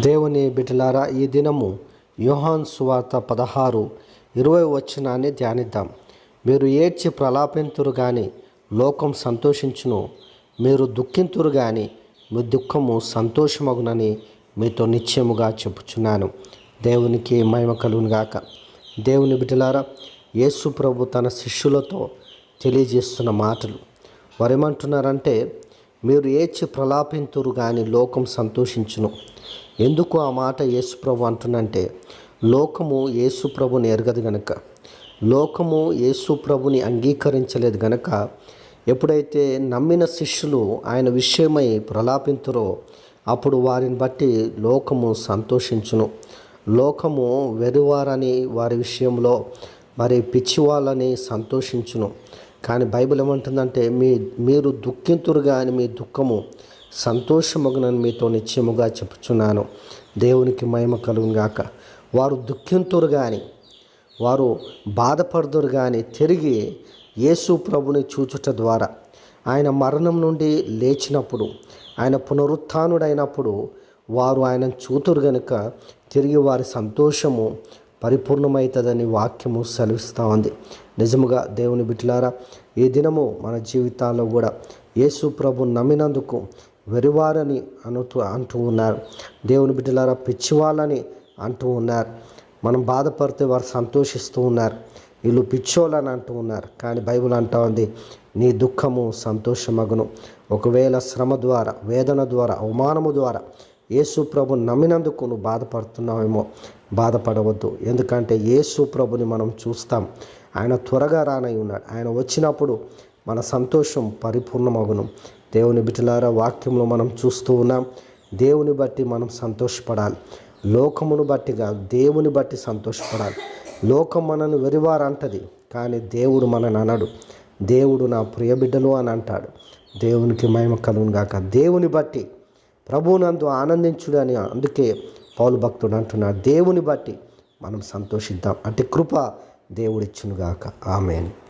దేవుని బిడ్డలారా ఈ దినము యోహాన్ సువార్త పదహారు ఇరవై వచ్చినాన్ని ధ్యానిద్దాం. మీరు ఏడ్చి ప్రలాపింతురు కానీ లోకం సంతోషించును. మీరు దుఃఖింతురు కానీ మీ దుఃఖము సంతోషమగునని మీతో నిశ్చయముగా చెప్పుచున్నాను. దేవునికి మహిమ కలుగునుగాక దేవుని బిడ్డలారా యేసు ప్రభు తన శిష్యులతో తెలియజేస్తున్న మాటలు. వారేమంటున్నారంటే మీరు ఏడ్చి ప్రలాపింతురు కానీ లోకం సంతోషించును. ఎందుకు ఆ మాట యేసుప్రభు అంటున్నంటే లోకము యేసుప్రభుని ఎరగదు గనక. లోకము యేసుప్రభుని అంగీకరించలేదు గనక ఎప్పుడైతే నమ్మిన శిష్యులు ఆయన విషయమై ప్రలాపింతురో అప్పుడు వారిని బట్టి లోకము సంతోషించును. లోకము వెరువారని వారి విషయంలో మరి పిచ్చివాళ్ళని సంతోషించును. కానీ బైబిల్ ఏమంటుందంటే మీ మీరు దుఃఖింతురు కానీ మీ దుఃఖము సంతోషమగునని మీతో నిత్యముగా చెప్పుచున్నాను. దేవునికి మహిమ కలుగుగాక వారు దుఃఖింతురు కానీ వారు బాధపడుదురు కానీ తిరిగి యేసు ప్రభుని చూచుట ద్వారా ఆయన మరణం నుండి లేచినప్పుడు ఆయన పునరుత్డైనప్పుడు వారు ఆయనను చూతురు గనుక తిరిగి వారి సంతోషము పరిపూర్ణమవుతుందని వాక్యము సెలవిస్తూ ఉంది. నిజముగా దేవుని బిట్లారా ఈ దినము మన జీవితాల్లో కూడా యేసు ప్రభు నమ్మినందుకు వెరివారని అనుతూ అంటూ ఉన్నారు. దేవుని బిడ్డలారా పిచ్చివాళ్ళని అంటూ ఉన్నారు. మనం బాధపడితే వారు సంతోషిస్తూ ఉన్నారు. వీళ్ళు పిచ్చోళ్ళని అంటూ ఉన్నారు. కానీ బైబిల్ అంటా ఉంది నీ దుఃఖము సంతోషమగును. ఒకవేళ శ్రమ ద్వారా వేదన ద్వారా అవమానము ద్వారా యేసు ప్రభు నమ్మినందుకు నువ్వు బాధపడుతున్నావేమో బాధపడవద్దు. ఎందుకంటే యేసు ప్రభుని మనం చూస్తాం. ఆయన త్వరగా రానై ఉన్నాడు. ఆయన వచ్చినప్పుడు మన సంతోషం పరిపూర్ణమగును. దేవుని బిడ్డలారా వాక్యంలో మనం చూస్తూ ఉన్నాం దేవుని బట్టి మనం సంతోషపడాలి. లోకమును బట్టిగా దేవుని బట్టి సంతోషపడాలి. లోకం మనను వెరివారంటది కానీ దేవుడు మనని అనడు. దేవుడు నా ప్రియబిడ్డలు అని అంటాడు. దేవునికి మహిమ కలుగును గాక దేవుని బట్టి ప్రభువునందు ఆనందించుడు అని అందుకే పౌలు భక్తుడు అంటున్నాడు. దేవుని బట్టి మనం సంతోషిద్దాం. అంటే కృప దేవుడిచ్చునుగాక. ఆమెను.